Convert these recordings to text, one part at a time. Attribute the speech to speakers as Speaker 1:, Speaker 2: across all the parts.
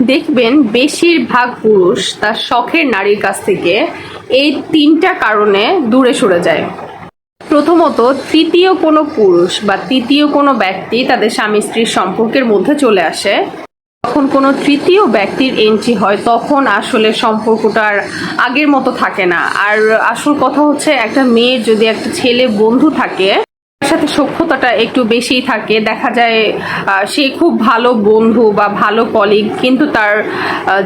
Speaker 1: দেখবেন বেশিরভাগ পুরুষ তার শখের নারীর কাছ থেকে এই তিনটা কারণে দূরে সরে যায়। প্রথমত, তৃতীয় কোনো পুরুষ বা তৃতীয় কোনো ব্যক্তি তাদের স্বামী স্ত্রীর সম্পর্কের মধ্যে চলে আসে। যখন কোনো তৃতীয় ব্যক্তির এন্ট্রি হয়, তখন আসলে সম্পর্কটা আর আগের মতো থাকে না। আর আসল কথা হচ্ছে, একটা মেয়ের যদি একটা ছেলে বন্ধু থাকে সাথে সখ্যতাটা একটু বেশিই থাকে। দেখা যায় সে খুব ভালো বন্ধু বা ভালো কলিগ কিন্তু তার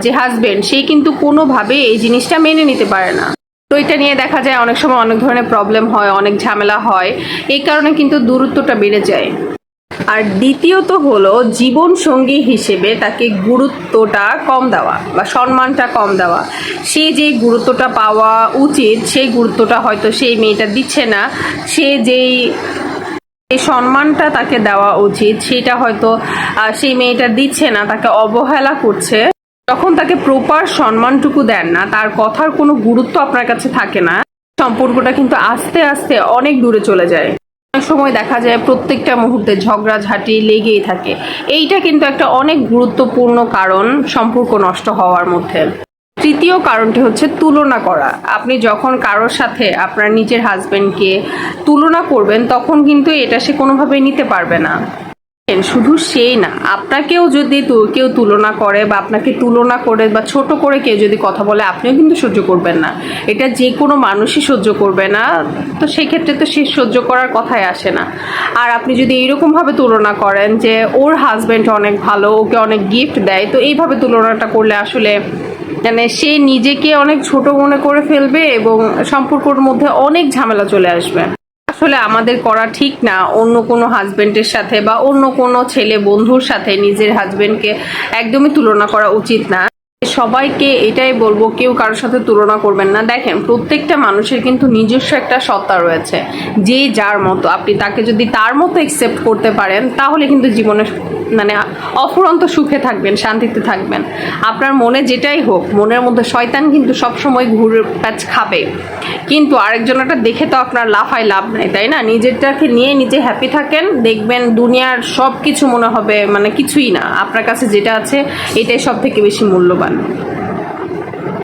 Speaker 1: যে হাজবেন্ড সে কিন্তু কোনোভাবে এই জিনিসটা মেনে নিতে পারে না। তো এটা নিয়ে দেখা যায় অনেক সময় অনেক ধরনের প্রবলেম হয়, অনেক ঝামেলা হয়। এই কারণে কিন্তু দূরত্বটা বেড়ে যায়। আর দ্বিতীয়ত হলো জীবন সঙ্গী হিসেবে তাকে গুরুত্বটা কম দেওয়া বা সম্মানটা কম দেওয়া। সে যে গুরুত্বটা পাওয়া উচিত, সেই গুরুত্বটা হয়তো সেই মেয়েটা দিচ্ছে না। সে যেই এই সম্মানটা তাকে দেওয়া উচিত। সেটা হয়তো সেই মেয়েটা দিচ্ছে না, তাকে অবহেলা করছে। যখন তাকে প্রপার সম্মানটুকু দেন না, তার কথার কোনো গুরুত্ব আপনার কাছে থাকে না, সম্পর্কটা কিন্তু আস্তে আস্তে অনেক দূরে চলে যায়। অনেক সময় দেখা যায় প্রত্যেকটা মুহূর্তে ঝগড়াঝাটি লেগেই থাকে। এইটা কিন্তু একটা অনেক গুরুত্বপূর্ণ কারণ সম্পর্ক নষ্ট হওয়ার মধ্যে। তৃতীয় কারণটি হচ্ছে তুলনা করা। আপনি যখন কারোর সাথে আপনার নিজের হাজবেন্ডকে তুলনা করবেন, তখন কিন্তু এটা সে কোনোভাবেই নিতে পারবে না। শুধু সেই না, আপনাকেও যদি কেউ তুলনা করে বা আপনাকে তুলনা করে বা ছোট করে কেউ যদি কথা বলে, আপনিও কিন্তু সহ্য করবেন না। এটা যে কোনো মানুষই সহ্য করবে না, তো সেক্ষেত্রে তো সে সহ্য করার কথাই আসে না। আর আপনি যদি এইরকমভাবে তুলনা করেন যে, ওর হাজব্যান্ড অনেক ভালো, ওকে অনেক গিফট দেয়, তো এইভাবে তুলনাটা করলে আসলে মানে সে নিজেকে অনেক ছোট মনে করে ফেলবে এবং সম্পর্কর মধ্যে অনেক ঝামেলা চলে আসবে। আসলে আমাদের করা ঠিক না। অন্য কোনো হাজবেন্ডের সাথে বা অন্য কোনো ছেলে বন্ধুর সাথে নিজের হাজবেন্ডকে একদমই তুলনা করা উচিত না। সবাইকে এটাই বলব, কেউ কারোর সাথে তুলনা করবেন না। দেখেন, প্রত্যেকটা মানুষের কিন্তু নিজস্ব একটা সত্তা রয়েছে, যে যার মতো। আপনি তাকে যদি তার মতো একসেপ্ট করতে পারেন, তাহলে কিন্তু জীবনে মানে অফুরন্ত সুখে থাকবেন, শান্তিতে থাকবেন। আপনার মনে যেটাই হোক, মনের মধ্যে শয়তান কিন্তু সবসময় ঘুরে প্যাচ খাবে। কিন্তু আরেকজনটা দেখে তো আপনার লাফায় লাভ নেই, তাই না? নিজেরটাকে নিয়ে নিজে হ্যাপি থাকেন, দেখবেন দুনিয়ার সব কিছু মনে হবে মানে কিছুই না। আপনার কাছে যেটা আছে, এটাই সব থেকে বেশি মূল্যবান।